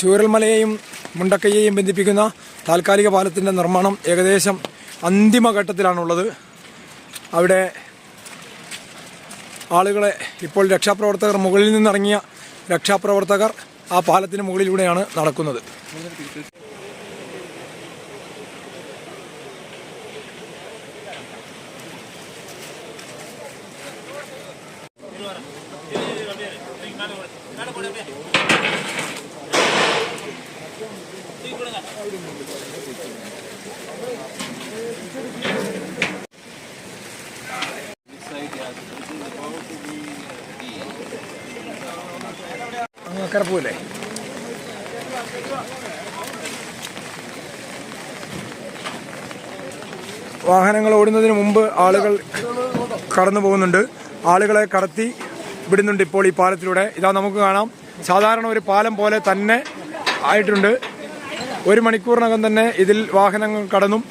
ചൂരൽമലയെയും മുണ്ടക്കയെയും ബന്ധിപ്പിക്കുന്ന താൽക്കാലിക പാലത്തിന്റെ നിർമ്മാണം ഏകദേശം അന്തിമഘട്ടത്തിലാണുള്ളത്. അവിടെ ആളുകളെ ഇപ്പോൾ രക്ഷാപ്രവർത്തകർ മുകളിൽ നിന്നിറങ്ങിയ രക്ഷാപ്രവർത്തകർ ആ പാലത്തിന് മുകളിലൂടെയാണ് നടക്കുന്നത്. പോവില്ലേ വാഹനങ്ങൾ ഓടുന്നതിന് മുമ്പ് ആളുകൾ കടന്നു പോകുന്നുണ്ട് ആളുകളെ കടത്തി വിടുന്നുണ്ട് ഇപ്പോൾ ഈ പാലത്തിലൂടെ. ഇതാ നമുക്ക് കാണാം. സാധാരണ ഒരു പാലം പോലെ തന്നെ ആയിട്ടുണ്ട്. ഒരു മണിക്കൂറിനകം തന്നെ ഇതിൽ വാഹനങ്ങൾ കടന്നും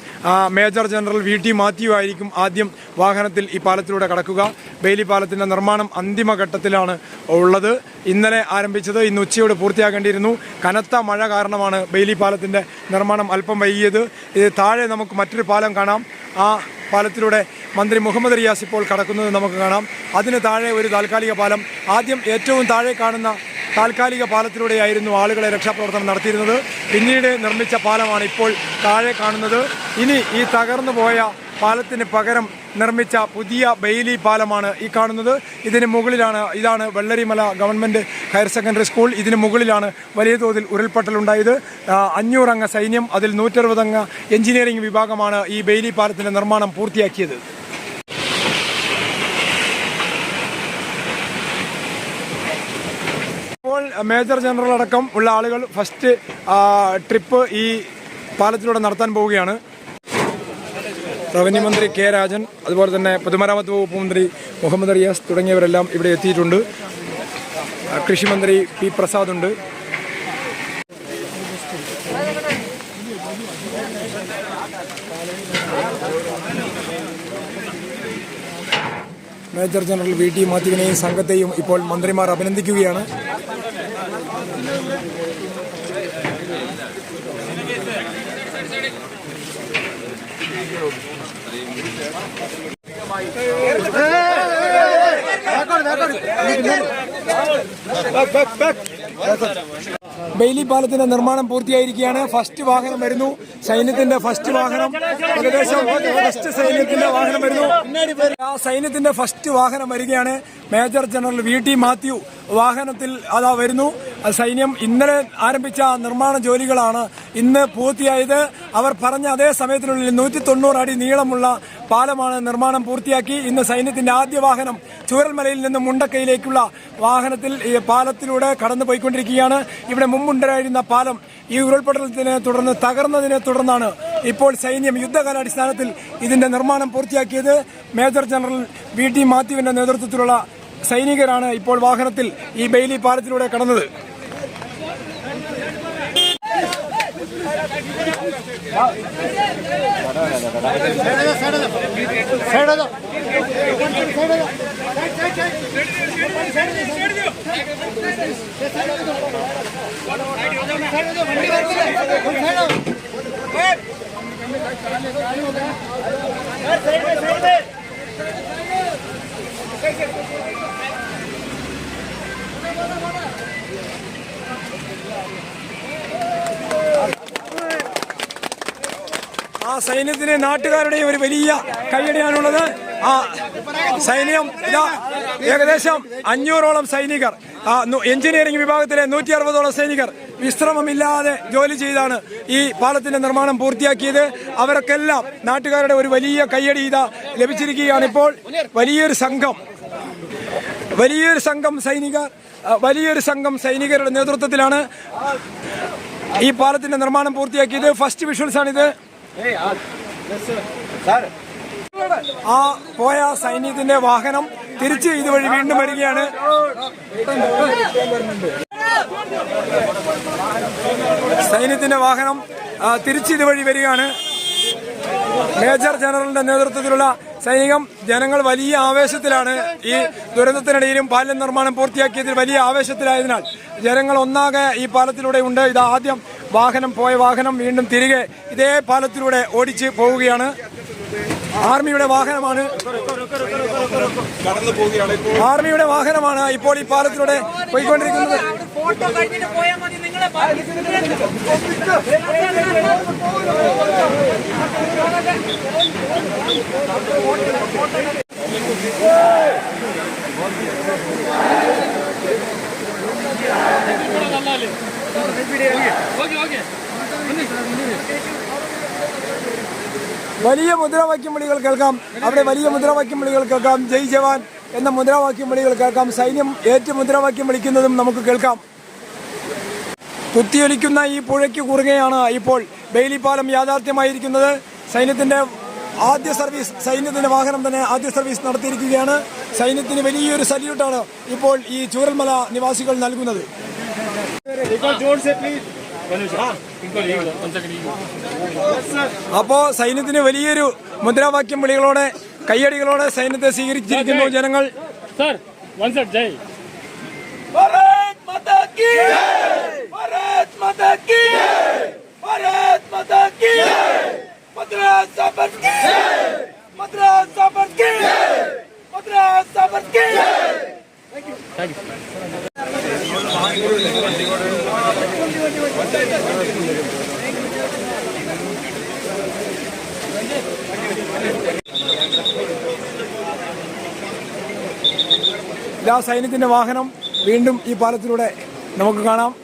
major general V T Mathew ആയിരിക്കും ആദ്യം വാഹനത്തിൽ ഈ പാലത്തിലൂടെ കടക്കുക. ബെയിലി പാലത്തിന്റെ നിർമ്മാണം അന്തിമഘട്ടത്തിലാണ് ഉള്ളത്. ഇന്നലെ ആരംഭിച്ചത് ഇന്ന് ഉച്ചയോട് പൂർത്തിയാക്കേണ്ടിയിരുന്നു കനത്ത മഴ കാരണമാണ് ബെയിലി പാലത്തിന്റെ നിർമ്മാണം അല്പം വൈകിയത്. ഇത് താഴെ നമുക്ക് മറ്റൊരു പാലം കാണാം. ആ പാലത്തിലൂടെ മന്ത്രി മുഹമ്മദ് റിയാസ് ഇപ്പോൾ കടക്കുന്നത് നമുക്ക് കാണാം. അതിന് താഴെ ഒരു താൽക്കാലിക പാലം. ആദ്യം ഏറ്റവും താഴെ കാണുന്ന താൽക്കാലിക പാലത്തിലൂടെയായിരുന്നു ആളുകളെ രക്ഷാപ്രവർത്തനം നടത്തിയിരുന്നത്. പിന്നീട് നിർമ്മിച്ച പാലമാണ് ഇപ്പോൾ താഴെ കാണുന്നത്. ഇനി ഈ തകർന്നു പോയ പാലത്തിന് പകരം നിർമ്മിച്ച പുതിയ ബെയിലി പാലമാണ് ഈ കാണുന്നത്. ഇതിന് മുകളിലാണ് ഇതാണ് Vellarimala government higher secondary school. ഇതിന് മുകളിലാണ് വലിയ തോതിൽ ഉരുൾപൊട്ടലുണ്ടായത് അഞ്ഞൂറംഗ സൈന്യം അതിൽ നൂറ്ററുപതംഗ എഞ്ചിനീയറിംഗ് വിഭാഗമാണ് ഈ ബെയിലി പാലത്തിന്റെ നിർമ്മാണം പൂർത്തിയാക്കിയത്. ഇപ്പോൾ മേജർ ജനറൽ അടക്കം ഉള്ള ആളുകൾ ഫസ്റ്റ് ട്രിപ്പ് ഈ പാലത്തിലൂടെ നടത്താൻ പോവുകയാണ്. റവന്യൂ മന്ത്രി കെ രാജൻ അതുപോലെ തന്നെ പൊതുമരാമത്ത് വകുപ്പ് മന്ത്രി മുഹമ്മദ് റിയാസ് തുടങ്ങിയവരെല്ലാം ഇവിടെ എത്തിയിട്ടുണ്ട്. കൃഷിമന്ത്രി പി പ്രസാദ് ഉണ്ട്. മേജർ ജനറൽ വി ടി മാത്യുവിനെയും സംഘത്തെയും ഇപ്പോൾ മന്ത്രിമാർ അഭിനന്ദിക്കുകയാണ്. Bak bak bak. ബെയിലി പാലത്തിന്റെ നിർമ്മാണം പൂർത്തിയായിരിക്കുകയാണ്. ഫസ്റ്റ് വാഹനം വരുന്നു. സൈന്യത്തിന്റെ ഫസ്റ്റ് വാഹനം. ഏകദേശം ഫസ്റ്റ് സൈന്യത്തിന്റെ വാഹനം വരുന്നു. ആ സൈന്യത്തിന്റെ ഫസ്റ്റ് വാഹനം വരികയാണ്. Major general V T Mathew വാഹനത്തിൽ അതാ വരുന്നു. സൈന്യം ഇന്നലെ ആരംഭിച്ച നിർമ്മാണ ജോലികളാണ് ഇന്ന് പൂർത്തിയായത്. അവർ പറഞ്ഞ അതേ സമയത്തിനുള്ളിൽ നൂറ്റി തൊണ്ണൂറ് അടി നീളമുള്ള പാലമാണ് നിർമ്മാണം പൂർത്തിയാക്കി. ഇന്ന് സൈന്യത്തിന്റെ ആദ്യ വാഹനം ചൂരൽമലയിൽ നിന്ന് മുണ്ടക്കയിലേക്കുള്ള വാഹനത്തിൽ ഈ പാലത്തിലൂടെ കടന്നു പോയിക്കൊണ്ടിരിക്കുകയാണ്. ഇവിടെ മുമ്പുണ്ടായിരുന്ന പാലം ഈ ഉരുൾപൊട്ടലത്തിനെ തുടർന്ന് തകർന്നതിനെ തുടർന്നാണ് ഇപ്പോൾ സൈന്യം യുദ്ധകാലാടിസ്ഥാനത്തിൽ ഇതിന്റെ നിർമ്മാണം പൂർത്തിയാക്കിയത്. മേജർ ജനറൽ വി ടി മാത്യുവിന്റെ നേതൃത്വത്തിലുള്ള സൈനികരാണ് ഇപ്പോൾ വാഹനത്തിൽ ഈ ബെയിലി പാലത്തിലൂടെ കടന്നത്. ആ സൈന്യത്തിന് നാട്ടുകാരുടെയും ഒരു വലിയ കൈയടിയാണുള്ളത് ആ സൈന്യം ഇതാ ഏകദേശം അഞ്ഞൂറോളം സൈനികർ. എഞ്ചിനീയറിംഗ് വിഭാഗത്തിലെ നൂറ്റി അറുപതോളം സൈനികർ വിശ്രമമില്ലാതെ ജോലി ചെയ്താണ് ഈ പാലത്തിന്റെ നിർമ്മാണം പൂർത്തിയാക്കിയത്. അവർക്കെല്ലാം നാട്ടുകാരുടെ ഒരു വലിയ കയ്യടി ഇതാ ലഭിച്ചിരിക്കുകയാണ് ഇപ്പോൾ. വലിയൊരു സംഘം. വലിയൊരു സംഘം സൈനികർ വലിയൊരു സംഘം സൈനികരുടെ നേതൃത്വത്തിലാണ് ഈ പാലത്തിന്റെ നിർമ്മാണം പൂർത്തിയാക്കിയത്. ഫസ്റ്റ് വിഷ്വൽസ് ആണിത് ആ പോയ സൈന്യത്തിന്റെ വാഹനം തിരിച്ച് ഇതുവഴി വീണ്ടും വരികയാണ്. സൈന്യത്തിന്റെ വാഹനം തിരിച്ച് ഇതുവഴി വരികയാണ്. മേജർ ജനറലിന്റെ നേതൃത്വത്തിലുള്ള സൈനികം ജനങ്ങൾ വലിയ ആവേശത്തിലാണ് ഈ ദുരന്തത്തിനിടയിലും പാലം നിർമ്മാണം പൂർത്തിയാക്കിയതിൽ വലിയ ആവേശത്തിലായതിനാൽ ജനങ്ങൾ ഒന്നാകെ ഈ പാലത്തിലൂടെ ഉണ്ട്. ഇത് ആദ്യം വാഹനം പോയ വാഹനം വീണ്ടും തിരികെ ഇതേ പാലത്തിലൂടെ ഓടിച്ച് പോവുകയാണ്. ആർമിയുടെ വാഹനമാണ്. ആർമിയുടെ വാഹനമാണ് ഇപ്പോൾ ഈ പാലത്തിലൂടെ പോയിക്കൊണ്ടിരിക്കുന്നത്. ഫോട്ടോ വലിയ മുദ്രാവാക്യം വിളികൾ കേൾക്കാം. അവിടെ വലിയ മുദ്രാവാക്യം വിളികൾ കേൾക്കാം. ജയ് ജവാൻ എന്ന മുദ്രാവാക്യം വിളികൾ കേൾക്കാം. സൈന്യം ഏറ്റ മുദ്രാവാക്യം വിളിക്കുന്നതും നമുക്ക് കേൾക്കാം. കുത്തിയൊലിക്കുന്ന ഈ പുഴയ്ക്ക് കുറുകെയാണ് ഇപ്പോൾ ബെയിലിപ്പാലം യാഥാർത്ഥ്യമായിരിക്കുന്നത്. സൈന്യത്തിന്റെ ആദ്യ സർവീസ് സൈന്യത്തിന്റെ വാഹനം തന്നെ ആദ്യ സർവീസ് നടത്തിയിരിക്കുകയാണ്. സൈന്യത്തിന് വലിയൊരു സല്യൂട്ടാണ് ഇപ്പോൾ ഈ ചൂരൽമല നിവാസികൾ നൽകുന്നത്. അപ്പോ സൈന്യത്തിന് വലിയൊരു മുദ്രാവാക്യം വിളികളോടെ കയ്യടികളോടെ സൈന്യത്തെ സ്വീകരിച്ചിരിക്കുന്നു ജനങ്ങൾ. സർ വൺ ജയ്. ഭാരത് ഭാരത് ഭാരത് മദ്രാസ് മദ്രാസ് മദ്രാസ് ഇതാ സൈന്യത്തിന്റെ വാഹനം വീണ്ടും ഈ പാലത്തിലൂടെ നമുക്ക് കാണാം.